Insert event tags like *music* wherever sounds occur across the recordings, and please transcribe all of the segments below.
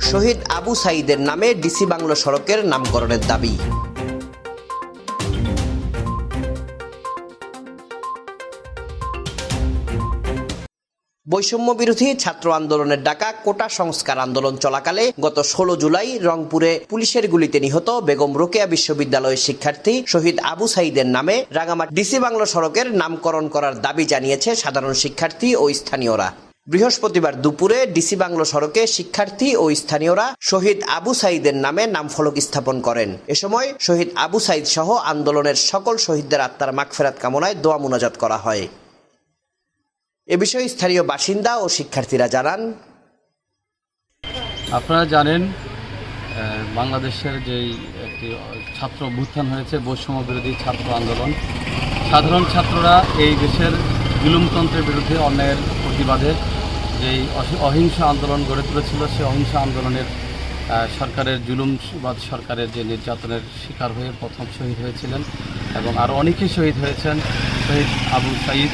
শহীদ আবু সাইদের নামে DC bungalow সড়কের নামকরণের দাবি। বৈষম্য বিরোধী ছাত্র আন্দোলনের ডাকা কোটা সংস্কার আন্দোলন চলাকালে গত ষোলো জুলাই রংপুরে পুলিশের গুলিতে নিহত বেগম রোকেয়া বিশ্ববিদ্যালয়ের শিক্ষার্থী শহীদ আবু সাইদের নামে রাঙামাটি ডিসি বাংলো সড়কের নামকরণ করার দাবি জানিয়েছে সাধারণ শিক্ষার্থী ও স্থানীয়রা। বৃহস্পতিবার দুপুরে ডিসি বাংলো সড়কে শিক্ষার্থী ও স্থানীয়রা শহীদ আবু সাইদের নামে নাম ফলক স্থাপন করেন। এ সময় শহীদ আবু সাইদ সহ আন্দোলনের সকল শহীদদের আত্মার মাগফেরাত কামনায় দোয়া মুনাজাত করা হয়। এ বিষয়ে স্থানীয় বাসিন্দা ও শিক্ষার্থীরা জানান, আপনারা জানেন বাংলাদেশের যেই একটি ছাত্র অভ্যুত্থান হয়েছে, বৈষম্য বিরোধী ছাত্র আন্দোলন, সাধারণ ছাত্ররা এই দেশের জুলুমতন্ত্রের বিরুদ্ধে অন্যায়ের প্রতিবাদে যেই অহি- অহিংস আন্দোলন গড়ে তুলেছিল সেই অহিংস আন্দোলনের সরকারের জুলুমবাদ সরকারের যে নির্যাতনের শিকার হয়ে প্রথম শহীদ হয়েছিলেন এবং আরও অনেকেই শহীদ হয়েছেন, শহীদ আবু সাইদ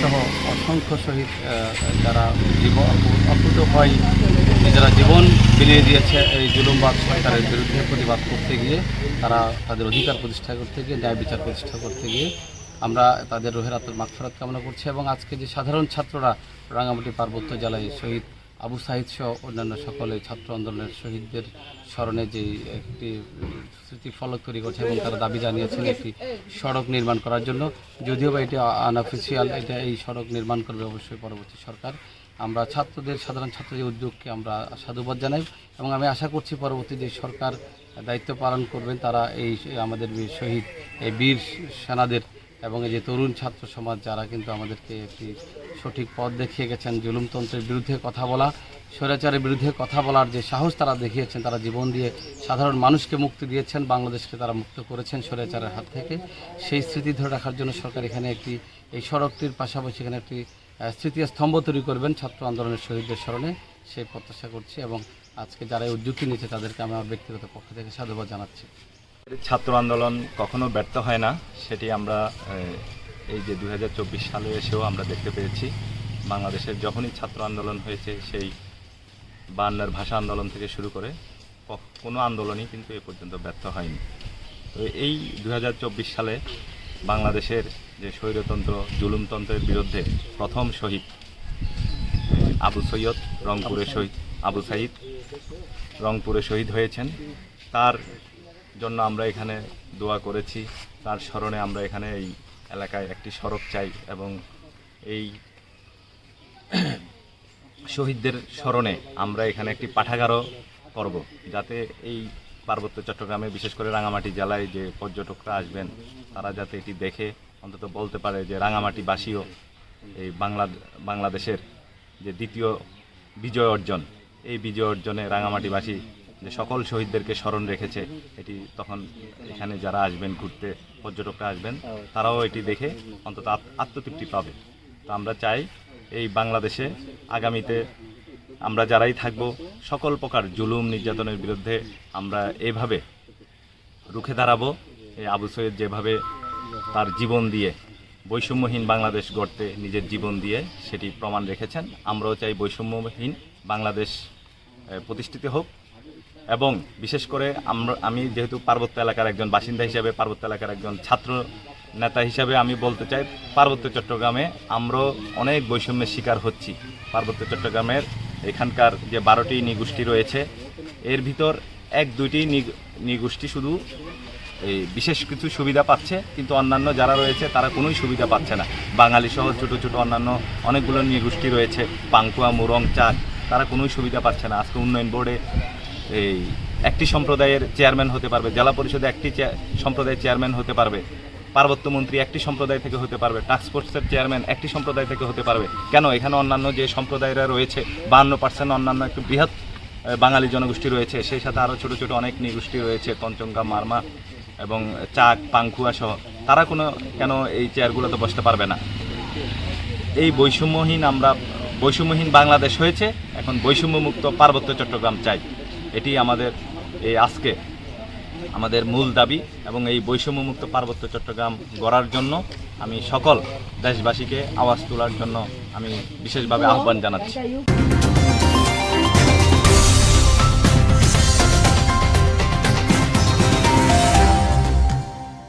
সহ অসংখ্য শহীদ যারা জীবন অকুত হয়, নিজেরা জীবন বিলিয়ে দিয়েছে এই জুলুমবাদ সরকারের বিরুদ্ধে প্রতিবাদ করতে গিয়ে, তারা তাদের অধিকার প্রতিষ্ঠা করতে গিয়ে, ন্যায় বিচার প্রতিষ্ঠা করতে গিয়ে আমরা তাদের রোহের আত্মার মাগফরাত কামনা করছি এবং আজকে যে সাধারণ ছাত্ররা রাঙামাটি পার্বত্য জেলায় শহীদ আবু সাহিদ সহ অন্যান্য সকলে ছাত্র আন্দোলনের শহীদদের স্মরণে যে একটি স্মৃতি ফলক তৈরি করছে এবং তারা দাবি জানিয়েছেন একটি সড়ক নির্মাণ করার জন্য। যদিও বা এটি আনঅফিসিয়াল এটা এই সড়ক নির্মাণ করবে অবশ্যই পরবর্তী সরকার। আমরা ছাত্রদের, সাধারণ ছাত্রদের উদ্যোগকে আমরা সাধুবাদ জানাই এবং আমি আশা করছি পরবর্তী যে সরকার দায়িত্ব পালন করবেন, তারা এই আমাদের শহীদ, এই বীর সেনাদের এবং এই যে তরুণ ছাত্র সমাজ যারা কিন্তু আমাদেরকে একটি সঠিক পথ দেখিয়ে গেছেন, জুলুমতন্ত্রের বিরুদ্ধে কথা বলা, স্বৈরাচারের বিরুদ্ধে কথা বলার যে সাহস তারা দেখিয়েছেন, তারা জীবন দিয়ে সাধারণ মানুষকে মুক্তি দিয়েছেন, বাংলাদেশকে তারা মুক্ত করেছেন স্বৈরাচারের হাত থেকে। সেই স্মৃতি ধরে রাখার জন্য সরকার এখানে একটি, এই সড়কটির পাশাপাশি এখানে একটি স্মৃতি স্তম্ভ তৈরি করবেন ছাত্র আন্দোলনের শহীদদের স্মরণে। সেই প্রত্যাশা করছি এবং আজকে যারা এই উদ্যোগটি নিয়েছে তাদেরকে আমি আমার ব্যক্তিগত পক্ষ থেকে সাধুবাদ জানাচ্ছি। ছাত্র আন্দোলন কখনো ব্যর্থ হয় না, সেটি আমরা এই যে দু হাজার চব্বিশ সালে এসেও আমরা দেখতে পেয়েছি। বাংলাদেশের যখনই ছাত্র আন্দোলন হয়েছে, সেই বান্নার ভাষা আন্দোলন থেকে শুরু করে কোনো আন্দোলনই কিন্তু এ পর্যন্ত ব্যর্থ হয়নি। তো এই দু হাজার চব্বিশ সালে বাংলাদেশের যে স্বৈরতন্ত্র, জুলুমতন্ত্রের বিরুদ্ধে প্রথম শহীদ, আবু সৈয়দ রংপুরে শহীদ, আবু সাইদ রংপুরে শহীদ হয়েছেন। তার জন্য আমরা এখানে দোয়া করেছি। তার স্মরণে আমরা এখানে এই এলাকায় একটি সড়ক চাই এবং এই *clears throat* শহীদদের স্মরণে আমরা এখানে একটি পাঠাগারও করব। যাতে এই পার্বত্য চট্টগ্রামে, বিশেষ করে রাঙামাটি জেলায় যে পর্যটকরা আসবেন, তারা যাতে এটি দেখে, অন্তত বলতে পারে যে রাঙামাটিবাসীও এই বাংলা, বাংলাদেশের যে দ্বিতীয় বিজয় অর্জন, এই বিজয় অর্জনে রাঙামাটিবাসী যে সকল শহীদদেরকে স্মরণ রেখেছে, এটি তখন এখানে যারা আসবেন, ঘুরতে পর্যটকরা আসবেন, তারাও এটি দেখে অন্তত আত- আত্মতৃপ্তি পাবে। তো আমরা চাই এই বাংলাদেশে আগামীতে আমরা যারাই থাকব, সকল প্রকার জুলুম নির্যাতনের বিরুদ্ধে আমরা এভাবে রুখে দাঁড়াবো, এই আবু সৈয়দ যেভাবে তার জীবন দিয়ে বৈষম্যহীন বাংলাদেশ গড়তে নিজের জীবন দিয়ে সেটি প্রমাণ রেখেছেন। আমরাও চাই বৈষম্যহীন বাংলাদেশ প্রতিষ্ঠিত হোক। এবং বিশেষ করে আমরা, আমি যেহেতু পার্বত্য এলাকার একজন বাসিন্দা হিসাবে, পার্বত্য এলাকার একজন ছাত্র নেতা হিসাবে আমি বলতে চাই, পার্বত্য চট্টগ্রামে আমরাও অনেক বৈষম্যের শিকার হচ্ছি। পার্বত্য চট্টগ্রামের এখানকার যে বারোটি নিগোষ্ঠী রয়েছে, এর ভিতর এক দুইটি নিগ- নিগোষ্ঠী শুধু এই বিশেষ কিছু সুবিধা পাচ্ছে, কিন্তু অন্যান্য যারা রয়েছে তারা কোনোই সুবিধা পাচ্ছে না। বাঙালি সহ ছোটো ছোটো অন্যান্য অনেকগুলো নিগোষ্ঠী রয়েছে পাঙ্কুয়া মুরং, চাক, তারা কোনোই সুবিধা পাচ্ছে না। আজকে উন্নয়ন বোর্ডে এই একটি সম্প্রদায়ের চেয়ারম্যান হতে পারবে, জেলা পরিষদে একটি সম্প্রদায়ের চেয়ারম্যান হতে পারবে পার্বত্য মন্ত্রী একটি সম্প্রদায় থেকে হতে পারবে টাস্কফোর্সের চেয়ারম্যান একটি সম্প্রদায় থেকে হতে পারবে। কেন? এখানে অন্যান্য যে সম্প্রদায়রা রয়েছে, বাহান্ন পার্সেন্ট অন্যান্য একটু বৃহৎ বাঙালি জনগোষ্ঠী রয়েছে, সেই সাথে আরও ছোটো ছোটো অনেক নিগোষ্ঠী রয়েছে পঞ্চঙ্গা মারমা এবং চাক, পাংখুয়া সহ। তারা কোনো কেন এই চেয়ারগুলোতে বসতে পারবে না? এই বৈষম্যহীন আমরা, বৈষম্যহীন বাংলাদেশ হয়েছে, এখন বৈষম্যমুক্ত পার্বত্য চট্টগ্রাম চাই। এটি আমাদের এই আজকে আমাদের মূল দাবি এবং এই বৈষম্যমুক্ত পার্বত্য চট্টগ্রাম গড়ার জন্য আমি সকল দেশবাসীকে আওয়াজ তোলার জন্য আমি বিশেষভাবে আহ্বান জানাচ্ছি।